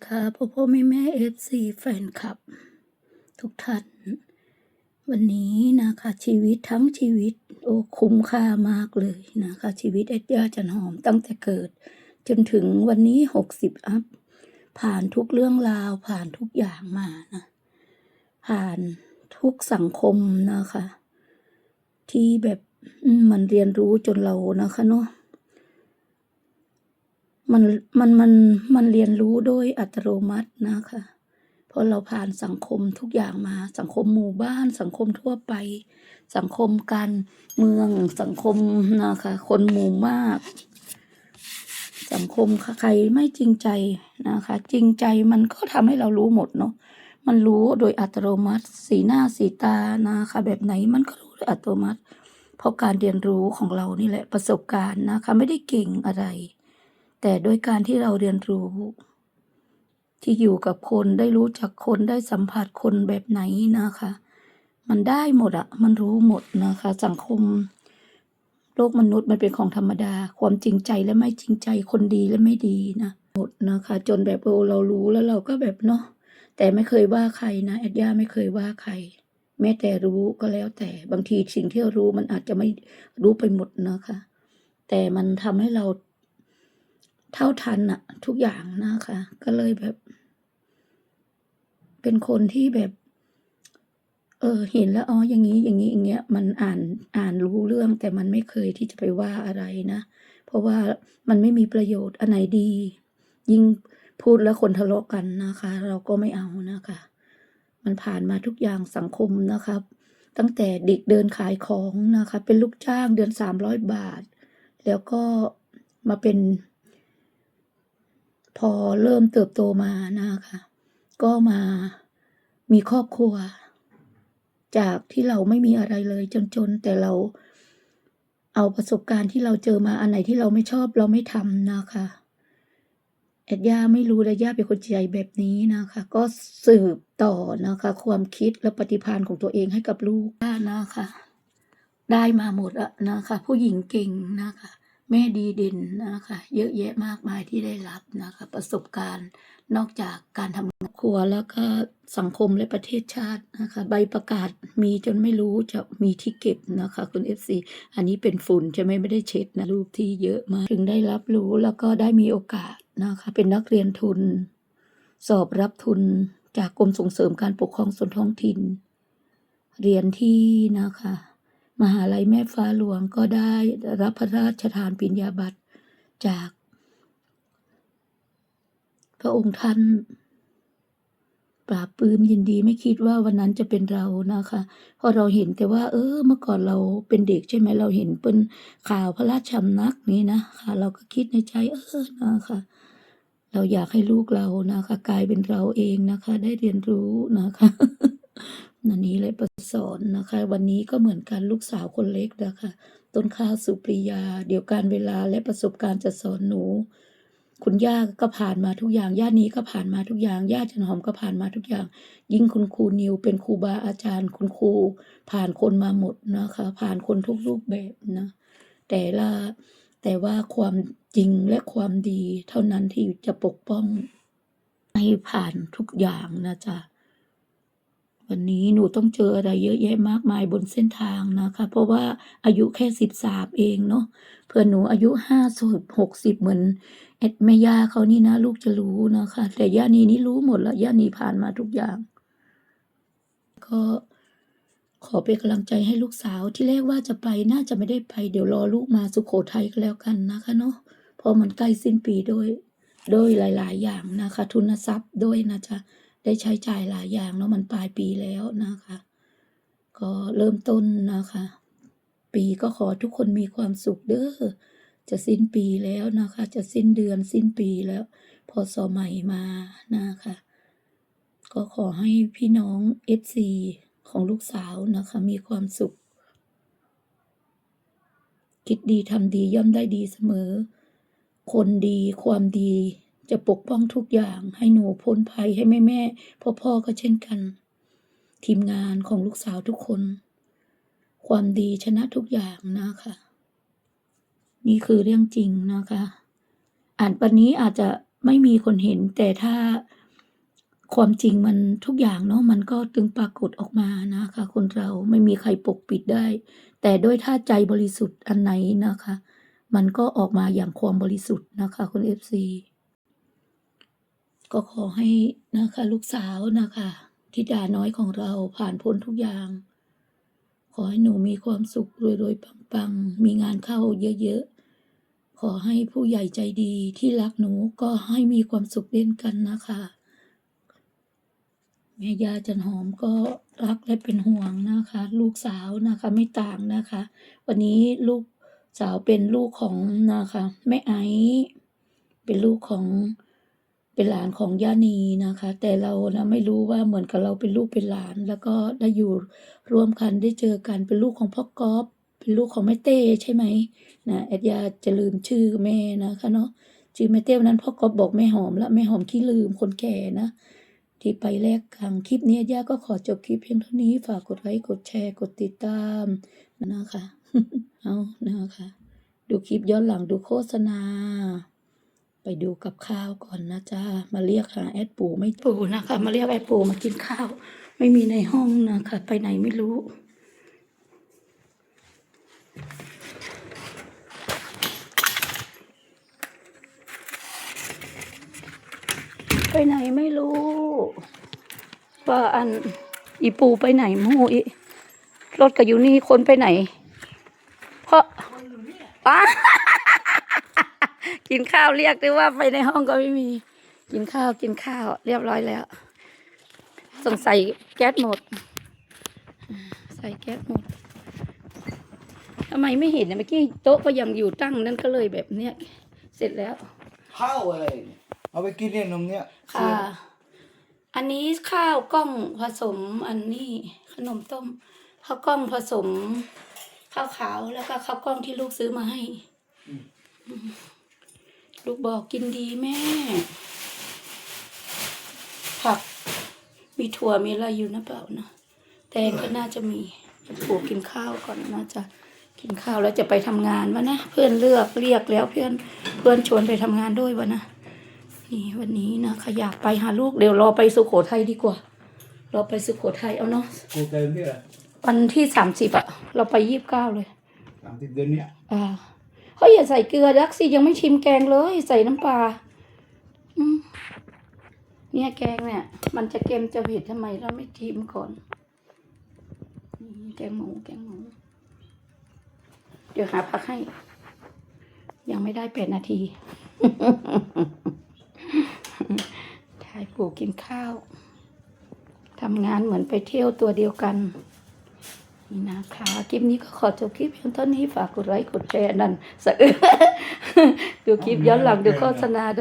ค่ะพ่อพ่อแม่แม่เอฟซีแฟนคลับ ทุกท่าน วันนี้นะคะ ชีวิตทั้งชีวิต โอ้คุ้มค่ามากเลยนะคะ ชีวิตเอ็ดย่าจันหอมตั้งแต่เกิด จนถึงวันนี้หกสิบอัพ ผ่านทุกเรื่องราวผ่านทุกอย่างมานะผ่านทุกสังคมนะคะ ที่แบบมันเรียนรู้จนเรานะคะเนาะ มันมันมันมันเรียนรู้โดยอัตโนมัตินะคะ เพราะเราผ่านสังคมทุกอย่างมา สังคมหมู่บ้าน สังคมทั่วไป สังคมการเมือง สังคมนะคะ คนหมู่มาก สังคมใครไม่จริงใจนะคะ จริงใจมันก็ทำให้เรารู้หมดเนาะมันรู้โดยอัตโนมัติ สีหน้าสีตานะคะ แบบไหนมันก็รู้โดยอัตโนมัติ เพราะการเรียนรู้ของเรานี่แหละประสบการณ์นะคะ ไม่ได้เก่งอะไร แต่ด้วยการที่เราเรียนรู้ ที่อยู่กับคนได้รู้จักคนได้สัมผัสคนแบบไหนนะคะ มันได้หมดอะมันรู้หมดนะคะ สังคม โลกมนุษย์มันเป็นของธรรมดา ความจริงใจและไม่จริงใจคนดีและไม่ดีนะหมดนะคะ จนแบบเรารู้แล้วเราก็แบบเนาะแต่ไม่เคยว่าใครนะแอดย่าไม่เคยว่าใครแม้แต่รู้ก็แล้วแต่บางทีสิ่งที่เรารู้มันอาจจะไม่รู้ไปหมดนะคะ แต่มันทำให้เรา เท่าทันอะทุกอย่างนะคะ ก็เลยแบบ เป็นคนที่แบบ เออเห็นแล้วอ๋ออย่างนี้อย่างนี้อย่างเงี้ย มันอ่านอ่านรู้เรื่อง แต่มันไม่เคยที่จะไปว่าอะไรนะ เพราะว่ามันไม่มีประโยชน์อันไหนดี ยิ่งพูดแล้วคนทะเลาะกันนะคะ เราก็ไม่เอานะคะ มันผ่านมาทุกอย่างสังคมนะครับ ตั้งแต่เด็กเดินขายของนะคะ เป็นลูกจ้างเดือนสามร้อยบาท แล้วก็มาเป็น พอเริ่มเติบโตมานะคะ ก็มามีครอบครัว จากที่เราไม่มีอะไรเลยจนๆแต่เราเอาประสบการณ์ที่เราเจอมาอันไหนที่เราไม่ชอบเราไม่ทำนะคะแอดย่าไม่รู้และย่าเป็นคนใจแบบนี้นะคะ ก็สืบต่อนะคะ ความคิดและปฏิภาณของตัวเองให้กับลูกนะคะ ได้มาหมดอะนะคะ ผู้หญิงเก่งนะคะ แม่ดีเด่นนะคะเยอะแยะมากมายที่ได้รับนะคะประสบการณ์นอกจากการทำครัวแล้วก็สังคมและประเทศชาตินะคะใบประกาศมีจนไม่รู้จะมีที่เก็บนะคะคุณเอฟซีอันนี้เป็นฝุ่นใช่ไหมไม่ได้เช็ดนะรูปที่เยอะมากถึงได้รับรู้แล้วก็ได้มีโอกาสนะคะเป็นนักเรียนทุน สอบรับทุนจากกรมส่งเสริมการปกครองส่วนท้องถิ่น เรียนที่นะคะ มหาลัยแม่ฟ้าหลวงก็ได้รับพระราชทานปริญญาบัตรจาก พระองค์ท่านปราบปื้มยินดีไม่คิดว่าวันนั้นจะเป็นเรานะคะเพราะเราเห็นแต่ว่า เออ เมื่อก่อนเราเป็นเด็กใช่ไหมเราเห็นเป็นข่าวพระราชำนักนี้นะค่ะเราก็คิดในใจเออนะคะ เราอยากให้ลูกเรานะคะ กลายเป็นเราเองนะคะ ได้เรียนรู้นะคะ นันนี้เลยประสอนนะคะ วันนี้ก็เหมือนกันลูกสาวคนเล็กนะคะ ต้นข้าวสุปริยา เดี๋ยวการเวลาและประสบการณ์จะสอนหนู คุณย่าก็ผ่านมาทุกอย่างย่านี้ก็ผ่านมาทุกอย่างย่าจันหอมก็ผ่านมาทุกอย่าง ยิ่งคุณครูนิวเป็นครูบาอาจารย์ คุณครู ผ่านคนมาหมดนะคะ ผ่านคนทุกรูปแบบนะแต่ละแต่ว่าความจริงและความดีเท่านั้นที่จะปกป้องให้ผ่านทุกอย่างนะจ๊ะ วันนี้หนูต้องเจออะไรเยอะแยะมากมายบนเส้นทางนะคะ เพราะว่าอายุแค่สิบสามเองเนาะเพื่อนหนูอายุห้าสิบหกสิบเหมือนเอ็ดแม่ย่าเขานี่นะลูกจะรู้นะคะ แต่ย่านีนี่รู้หมดละย่านีผ่านมาทุกอย่าง ก็ขอเป็นกำลังใจให้ลูกสาวที่แรกว่าจะไปน่าจะไม่ได้ไป เดี๋ยวรอลูกมาสุโขทัยก็แล้วกันนะคะเนาะเพราะมันใกล้สิ้นปีด้วยโดยหลาย ๆ อย่างนะคะ ทุนทรัพย์ด้วยนะจ๊ะ ได้ใช้จ่ายหลายอย่างแล้วมันปลายปีแล้วนะคะ ก็เริ่มต้นนะคะ ปีก็ขอทุกคนมีความสุขเด้อจะสิ้นปีแล้วนะคะ จะสิ้นเดือนสิ้นปีแล้วพอสอใหม่มานะคะ ก็ขอให้พี่น้องเอฟซีของลูกสาวนะคะ มีความสุข คิดดีทำดีย่อมได้ดีเสมอ คนดีความดี จะปกป้องทุกอย่างให้หนูพ้นภัยให้แม่แม่พ่อพ่อก็เช่นกัน ทีมงานของลูกสาวทุกคน ความดีชนะทุกอย่างนะคะ นี่คือเรื่องจริงนะคะ อ่านปันนี้อาจจะไม่มีคนเห็นแต่ถ้าความจริงมันทุกอย่างเนาะมันก็ตึงปรากฏออกมานะคะ คนเราไม่มีใครปกปิดได้ แต่ด้วยถ้าใจบริสุทธิ์อันไหนนะคะ มันก็ออกมาอย่างความบริสุทธิ์นะคะคุณเอฟซี ก็ขอให้นะคะลูกสาวนะคะธิดาน้อยของเราผ่านพ้นทุกอย่าง ขอให้หนูมีความสุขรวยๆปังๆ มีงานเข้าเยอะๆ ขอให้ผู้ใหญ่ใจดีที่รักหนูก็ให้มีความสุขเล่นกันนะคะแม่ยาจันหอมก็รักและเป็นห่วงนะคะ ลูกสาวนะคะไม่ต่างนะคะ วันนี้ลูกสาวเป็นลูกของนะคะแม่ไอซ์เป็นลูกของ เป็นหลานของย่านีนะคะ แต่เรานะไม่รู้ว่าเหมือนกับเราเป็นลูกเป็นหลาน แล้วก็ได้อยู่ร่วมกันได้เจอกันเป็นลูกของพ่อกอฟเป็นลูกของแม่เต้ใช่ไหมนะแอดยาจะลืมชื่อแม่นะคะเนาะชื่อแม่เต้วันนั้นพ่อกอฟบอกแม่หอมละแม่หอมขี้ลืมคนแก่นะที่ไปแลกกลางคลิปนี้ย่าก็ขอจบคลิปเพียงเท่านี้ฝากกดไลค์กดแชร์กดติดตามนะคะเอานะคะ ดูคลิปย้อนหลังดูโฆษณา ไปดูกับข้าวก่อนนะจ๊ะมาเรียกหาแอดปูไม่ปูนะคะ มาเรียกแอดปูมากินข้าว ไม่มีในห้องนะคะ ไปไหนไม่รู้ ไปไหนไม่รู้ว่าอันอีปูไปไหนมูอีรถก็อยู่นี่คนไปไหน เพราะอะ กินข้าวเรียกได้ว่าไปในห้องก็ไม่มี กินข้าวกินข้าว เรียบร้อยแล้ว สงสัยแก๊สหมด ใส่แก๊สหมดทำไมไม่เห็นเนี่ยเมื่อกี้โต๊ะก็ยังอยู่ตั้งนั่นก็เลยแบบเนี้ยเสร็จแล้ว ข้าวอะไรเนี่ยเอาไปกินเนี่ยนมเนี้ยค่ะ อันนี้ข้าวกล้องผสมอันนี้ขนมต้มข้าวกล้องผสมข้าวขาวแล้วก็ข้าวกล้องที่ลูกซื้อมาให้อืม ลูกบอกกินดีแม่ ผัก มีถั่วมีอะไรอยู่นะเปล่านะแตงก็น่าจะมีปู่กินข้าวก่อนนะจะกินข้าวแล้วจะไปทำงานวะนะเพื่อนเลือกเรียกแล้วเพื่อนเพื่อนชวนไปทำงานด้วยวะนะนี่วันนี้นะขอยากไปหาลูกเดี๋ยวรอไปสุโขทัยดีกว่ารอไปสุโขทัยเอาเนาะกูเติมที่อะไรวันที่สามสิบอะเราไปยี่สิบเก้าเลยสามสิบเดือนเนี้ยอ่า เฮ้ยอย่าใส่เกลือดักสิยังไม่ชิมแกงเลย ใส่น้ำปลาเนี่ยแกงเนี่ย มันจะเค็มจะเผ็ดทำไมเราไม่ชิมก่อนแกงหมูแกงหมูเดี๋ยวหาผักให้ ยังไม่ได้แปดนาทีชายปู่กินข้าวทำงานเหมือนไปเที่ยวตัวเดียวกัน นี่นะคะคลิปนี้ก็ขอจบคลิปเพียงเท่านี้ฝากกดไลค์กดแชร์นั่นสะอื้นดูคลิปย้อนหลังดูโฆษณาด้วย